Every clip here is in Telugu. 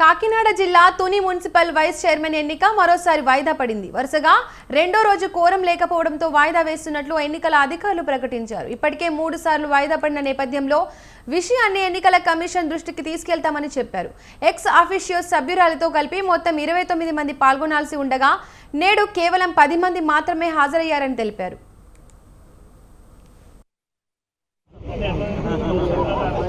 కాకినాడ జిల్లా తుని మున్సిపల్ వైస్ చైర్మన్ ఎన్నిక మరోసారి వాయిదా పడింది. వరుసగా రెండో రోజు కోరం లేకపోవడంతో వాయిదా వేస్తున్నట్లు ఎన్నికల అధికారులు ప్రకటించారు. ఇప్పటికే మూడు సార్లు వాయిదా పడిన నేపథ్యంలో విషయాన్ని ఎన్నికల కమిషన్ దృష్టికి తీసుకెళ్తామని చెప్పారు. ఎక్స్ ఆఫీషియో సభ్యురాలతో కలిపి మొత్తం ఇరవై తొమ్మిది మంది పాల్గొనాల్సి ఉండగా నేడు కేవలం పది మంది మాత్రమే హాజరయ్యారని తెలిపారు.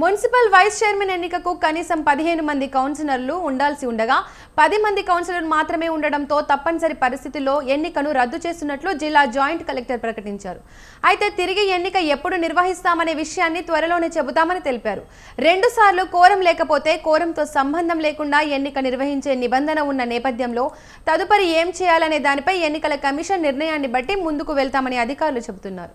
మున్సిపల్ వైస్ చైర్మన్ ఎన్నికకు కనీసం పదిహేను మంది కౌన్సిలర్లు ఉండాల్సి ఉండగా పది మంది కౌన్సిలర్లు మాత్రమే ఉండడంతో తప్పనిసరి పరిస్థితుల్లో ఎన్నికను రద్దు చేస్తున్నట్లు జిల్లా జాయింట్ కలెక్టర్ ప్రకటించారు. అయితే తిరిగి ఎన్నిక ఎప్పుడు నిర్వహిస్తామనే విషయాన్ని త్వరలోనే చెబుతామని తెలిపారు. రెండుసార్లు కోరం లేకపోతే కోరంతో సంబంధం లేకుండా ఎన్నిక నిర్వహించే నిబంధన ఉన్న నేపథ్యంలో తదుపరి ఏం చేయాలనే దానిపై ఎన్నికల కమిషన్ నిర్ణయాన్ని బట్టి ముందుకు వెళ్తామని అధికారులు చెబుతున్నారు.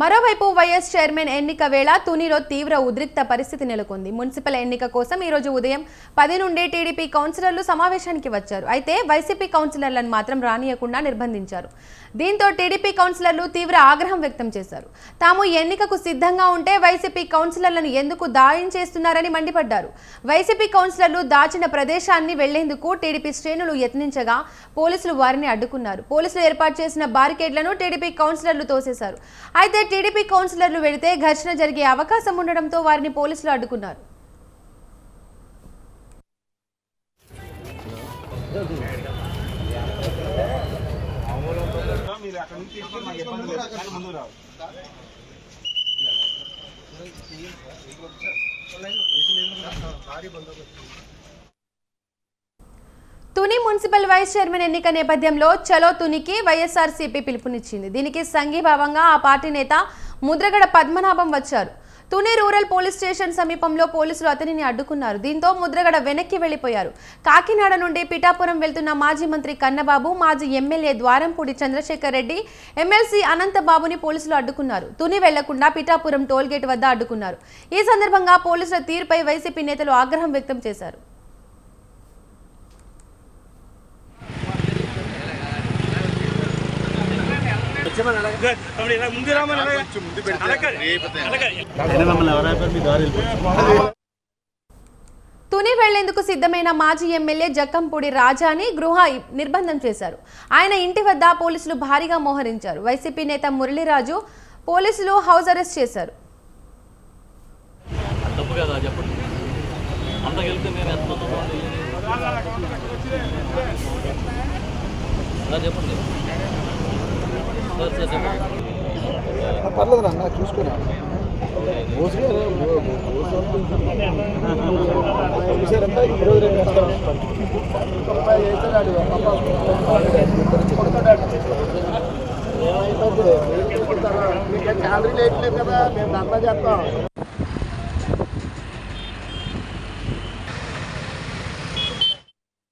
మరోవైపు వైఎస్ చైర్మన్ ఎన్నిక వేళ తునిలో తీవ్ర ఉద్రిక్త పరిస్థితి నెలకొంది. మున్సిపల్ ఎన్నిక కోసం ఈ రోజు ఉదయం పది నుండి టీడీపీ కౌన్సిలర్లు సమావేశానికి వచ్చారు. అయితే వైసీపీ కౌన్సిలర్లను మాత్రం రానియకుండా నిర్బంధించారు. దీంతో టీడీపీ కౌన్సిలర్లు తీవ్ర ఆగ్రహం వ్యక్తం చేశారు. తాము ఎన్నికకు సిద్ధంగా ఉంటే వైసీపీ కౌన్సిలర్లను ఎందుకు దాయం చేస్తున్నారని మండిపడ్డారు. వైసీపీ కౌన్సిలర్లు దాచిన ప్రదేశాన్ని వెళ్ళేందుకు టీడీపీ శ్రేణులు యత్నించగా పోలీసులు వారిని అడ్డుకున్నారు. పోలీసులు ఏర్పాటు చేసిన బారికేడ్లను టీడీపీ కౌన్సిలర్లు తోసేశారు. అయితే టీడీపీ కౌన్సిలర్లు వెళితే ఘర్షణ జరిగే అవకాశం ఉండడంతో వారిని పోలీసులు అడ్డుకున్నారు. మీరు అక్కడ నుంచి తీసుకొని మాకు ఇబ్బంది లేదు కానీ ముందుకు రావు తుని మున్సిపల్ వైస్ చైర్మన్ ఎన్నిక నేపథ్యంలో చలో తునికి వైఎస్ఆర్సీపీ పిలుపునిచ్చింది. దీనికి సంఘీభావంగా ఆ పార్టీ నేత ముద్రగడ పద్మనాభం వచ్చారు. తుని రూరల్ పోలీస్ స్టేషన్ సమీపంలో పోలీసులు అతనిని అడ్డుకున్నారు. దీంతో ముద్రగడ వెనక్కి వెళ్ళిపోయారు కాకినాడ నుండి పిఠాపురం వెళ్తున్న మాజీ మంత్రి కన్నబాబు మాజీ ఎమ్మెల్యే ద్వారంపూడి చంద్రశేఖర్ రెడ్డి ఎమ్మెల్సీ అనంతబాబుని పోలీసులు అడ్డుకున్నారు. తుని వెళ్ళకుండా పిఠాపురం టోల్గేట్ వద్ద అడ్డుకున్నారు. ఈ సందర్భంగా పోలీసుల తీరుపై వైసీపీ నేతలు ఆగ్రహం వ్యక్తం చేశారు. తుని వెళ్ళేందుకు సిద్ధమైన మాజీ ఎమ్మెల్యే జక్కంపూడి రాజాని గృహ నిర్బంధం చేశారు. ఆయన ఇంటి వద్ద పోలీసులు భారీగా మోహరించారు. వైసీపీ నేత మురళీరాజు పోలీసులు హౌస్ అరెస్ట్ చేశారు. చెప్పండి అంతకు వెళ్తే మేము ఎంతమంది ఉన్నాం? సార్ చెప్పండి సార్ సార్ చెప్పండి పర్లేదు అన్న చూసుకున్నా చూసారంతా ఇరవై రెండు వేస్తాం ఏమైపోతుంది మీకేం శాలరీ లేదు కదా మేము దందా చేస్తాం.